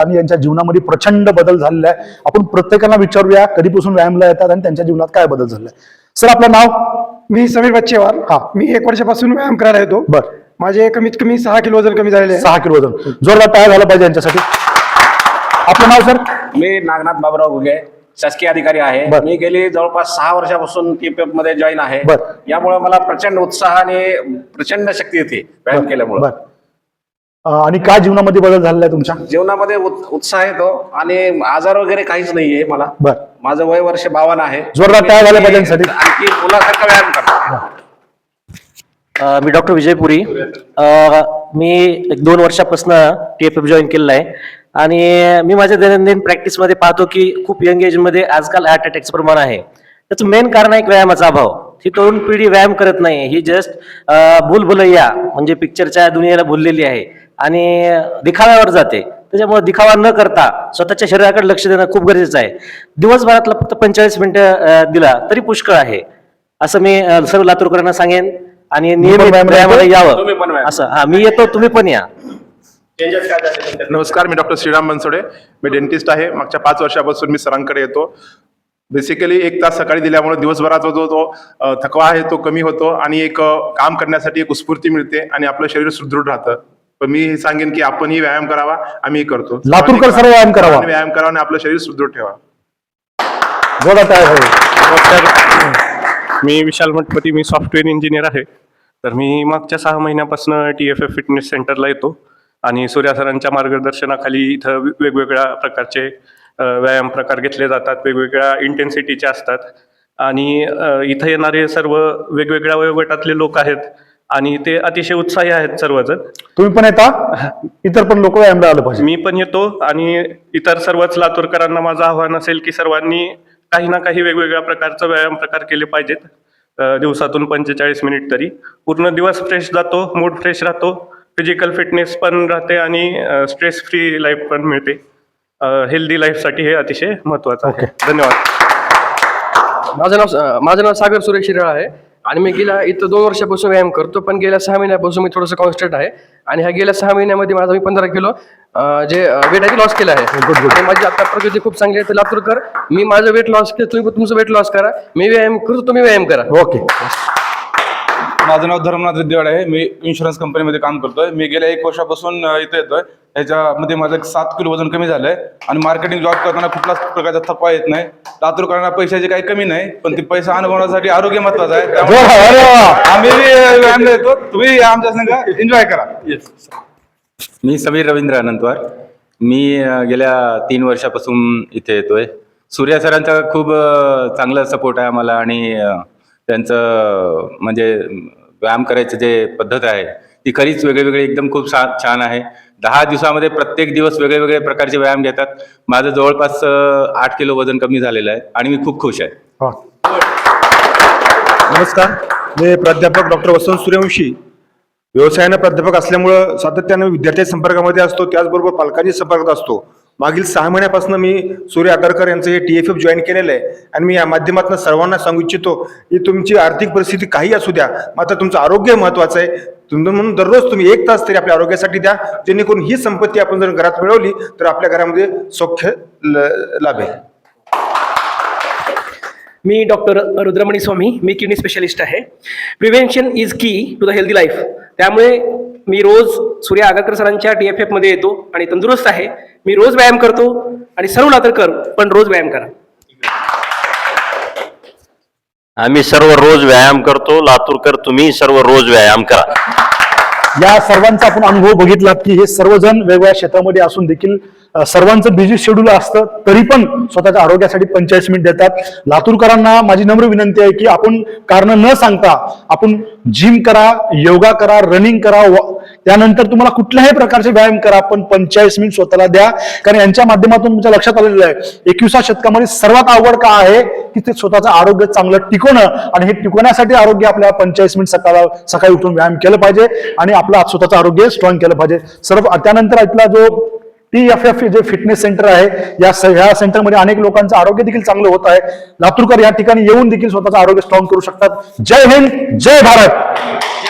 आणि यांच्या जीवनामध्ये प्रचंड बदल झालेला आहे. आपण प्रत्येकाला विचारूया कधीपासून व्यायामला येतात आणि त्यांच्या जीवनात काय बदल झालाय सर आपलं नाव? मी समीर बच्चेवार. हा. मी एक वर्षापासून व्यायाम करायला येतो. बर. माझे कमीत कमी सहा किलो वजन कमी झालेले आहे. सहा किलो वजन. जोरदार तयार झालं पाहिजे यांच्यासाठी. आपलं नाव सर? मी नागनाथ बाबुराव घुगे शासकीय अधिकारी आहे. बर. मी गेली जवळपास सहा वर्षापासून केपीएफमध्ये जॉईन आहे. बर. यामुळे मला प्रचंड उत्साह आणि प्रचंड शक्ती येते व्यायाम केल्यामुळे. बर. आणि काय जीवनामध्ये बदल झालेला आहे तुमच्या? जीवनामध्ये उत- उत्साह येतो आणि आजार वगैरे काहीच नाहीये मला. बर. माझं वय वर्ष बावन्न आहे. जोरदार टाळ्या झाल्या यांच्यासाठी. आणखी मुलासारखा व्यायाम करतो. मी डॉक्टर विजयपुरी मी एक दोन वर्षापासून टी एफ एफ जॉईन केलेलं आहे. आणि मी माझ्या दैनंदिन प्रॅक्टिसमध्ये पाहतो की खूप यंग एजमध्ये आजकाल हार्ट अटॅकचं प्रमाण आहे. त्याचं मेन कारण आहे एक व्यायामाचा अभाव. ही तरुण पिढी व्यायाम करत नाही. ही जस्ट भूलभुलैया म्हणजे पिक्चरच्या दुनियेला भुललेली आहे. आणि दिखाव्यावर जाते. त्याच्यामुळे दिखावा न करता स्वतःच्या शरीराकडे लक्ष देणं खूप गरजेचं आहे. दिवसभरातला फक्त पंचेचाळीस मिनिटं दिला तरी पुष्कळ आहे. असं मी सर्व लातूरकरांना सांगेन आणि नियमित यावं. असं हा मी येतो तुम्ही पण या. नमस्कार मी डॉक्टर श्रीराम बनसोडे. मी डेंटिस्ट आहे. मागच्या पाच वर्षापासून मी सरांकडे येतो. बेसिकली एक तास सकाळी दिल्यामुळे दिवसभराचा जो तो थकवा आहे तो कमी होतो आणि एक काम करण्यासाठी एक उत्स्फूर्ती मिळते आणि आपलं शरीर सुदृढ राहतं. पण मी सांगेन की आपणही व्यायाम करावा आम्ही करतो. लातूरकर सर्व व्यायाम करावा. व्यायाम करावा आणि आपलं शरीर सुदृढ ठेवा. नमस्कार. मी विशाल मठपती मी सॉफ्टवेअर इंजिनियर आहे. तर मी मागच्या सहा महिन्यापासून टी एफ एफ फिटनेस सेंटरला येतो आणि सूर्या सरांच्या मार्गदर्शनाखाली इथं वेगवेगळ्या प्रकारचे व्यायाम प्रकार घेतले जातात वेगवेगळ्या इंटेन्सिटीचे असतात. आणि इथं येणारे सर्व वेगवेगळ्या वयोगटातले लोक आहेत. आणि ते अतिशय उत्साही आहेत सर्वजण. तुम्ही पण येता? इतर पण लोक व्यायामला आलं पाहिजे. मी पण येतो आणि इतर सर्वच लातूरकरांना माझं आव्हान असेल की सर्वांनी काही ना काही वेगवेगळ्या प्रकारचं व्यायाम प्रकार केले पाहिजेत. अ, दिवसातून पंचेचाळीस मिनिट तरी. पूर्ण दिवस फ्रेश जातो मूड फ्रेश राहतो. फिजिकल फिटनेस पण राहते आणि स्ट्रेस फ्री लाईफ पण मिळते. हेल्दी लाईफसाठी हे अतिशय महत्वाचं आहे. धन्यवाद. माझं नाव माझं नाव सागर सुरेश शिराळ आहे. आणि मी गेल्या इथं दोन वर्षापासून व्यायाम करतो पण गेल्या सहा महिन्यापासून मी थोडंसं कॉन्स्टंट आहे. आणि ह्या गेल्या सहा महिन्यामध्ये माझा मी पंधरा किलो जे वेट आहे लॉस केलं आहे. आणि माझी आता प्रगती खूप चांगली आहे तर लातूरकर मी माझं वेट लॉस केलं तुम्ही पण तुमचं वेट लॉस करा. मी व्यायाम करतो तुम्ही व्यायाम करा. ओके माझं नाव धर्मनाथ रिद्देवाड आहे. मी इन्शुरन्स कंपनीमध्ये काम करतोय. मी गेल्या एक वर्षापासून इथे येतोय. याच्यामध्ये माझं एक सात किलो वजन कमी झालंय. आणि मार्केटिंग जॉब करताना कुठलाच प्रकारचा थकवा येत नाही. लातूरकरांना पैशाची काही कमी नाही पण ते पैसा अनुभवण्यासाठी आरोग्य महत्वाचं आहे. त्यामुळे. आम्ही व्यायामला येतो तुम्ही या आमच्या संघ एन्जॉय करा. मी समीर रवींद्र अनंतवार. मी गेल्या तीन वर्षापासून इथे येतोय. सूर्या सरांचा खूप चांगला सपोर्ट आहे आम्हाला आणि त्यांचं म्हणजे व्यायाम करायचं जे पद्धत आहे ती खरीच वेगळे वेगळे एकदम खूप छान आहे. दहा दिवसामध्ये प्रत्येक दिवस वेगळे वेगळे प्रकारचे व्यायाम घेतात. माझं जवळपास आठ किलो वजन कमी झालेलं आहे आणि मी खूप खुश आहे. नमस्कार. मी प्राध्यापक डॉक्टर वसंत सूर्यवंशी. व्यवसायानं प्राध्यापक असल्यामुळं सातत्यानं विद्यार्थ्यांच्या संपर्कामध्ये असतो. त्याचबरोबर पालकांच्या संपर्कात असतो. मागील सहा महिन्यापासून मी सूर्य आगरकर यांचं हे टी एफ एफ जॉईन केलेलं आहे. आणि मी या माध्यमातून सर्वांना सांगू इच्छितो की तुमची आर्थिक परिस्थिती काही असू द्या मात्र तुमचं आरोग्य महत्वाचं आहे. तुम्ही म्हणून दररोज तुम्ही एक तास तरी आपल्या आरोग्यासाठी द्या. जेणेकरून ही संपत्ती आपण जर घरात मिळवली तर आपल्या घरामध्ये सौख्य ल- लाभेल. मी डॉक्टर रुद्रमणी स्वामी मी किडनी स्पेशलिस्ट आहे. Prevention is key to the healthy life. त्यामुळे मी रोज सूर्य आगरकर सरांच्या टी एफ एफमध्ये येतो आणि तंदुरुस्त आहे. मी रोज व्यायाम करतो आणि सर्व लातूरकर पण रोज व्यायाम करा. आम्ही सर्व रोज व्यायाम करतो. लातूरकर तुम्ही सर्व रोज व्यायाम करा. या सर्वांचा आपण अनुभव बघितला की हे सर्वजण वेगवेगळ्या क्षेत्रामध्ये असून देखील सर्वांचं बिझी शेड्यूल असतं तरी पण स्वतःच्या आरोग्यासाठी पंचेचाळीस मिनिट देतात. लातूरकरांना माझी नम्र विनंती आहे की आपण कारण न सांगता आपण जिम करा योगा करा रनिंग करा व- त्यानंतर तुम्हाला कुठल्याही प्रकारचे व्यायाम करा पण पंचेचाळीस मिनिट स्वतःला द्या. कारण यांच्या माध्यमातून तुमच्या लक्षात आलेलं आहे एकविसा शतकामध्ये सर्वात आवड का आहे? की ते स्वतःचं आरोग्य चांगलं टिकवणं. आणि हे टिकवण्यासाठी आरोग्य आपल्याला पंचेचाळीस मिनिट सकाळ सकाळी उठून व्यायाम केलं पाहिजे. आणि आपलं स्वतःचं आरोग्य स्ट्रॉंग केलं पाहिजे. सर्व त्यानंतर आपला जो टी एफ एफ जे फिटनेस सेंटर आहे या ह्या सेंटरमध्ये अनेक लोकांचं आरोग्य देखील चांगलं होत आहे. लातूरकर या ठिकाणी येऊन देखील स्वतःचं आरोग्य स्ट्रॉंग करू शकतात. जय हिंद जय भारत!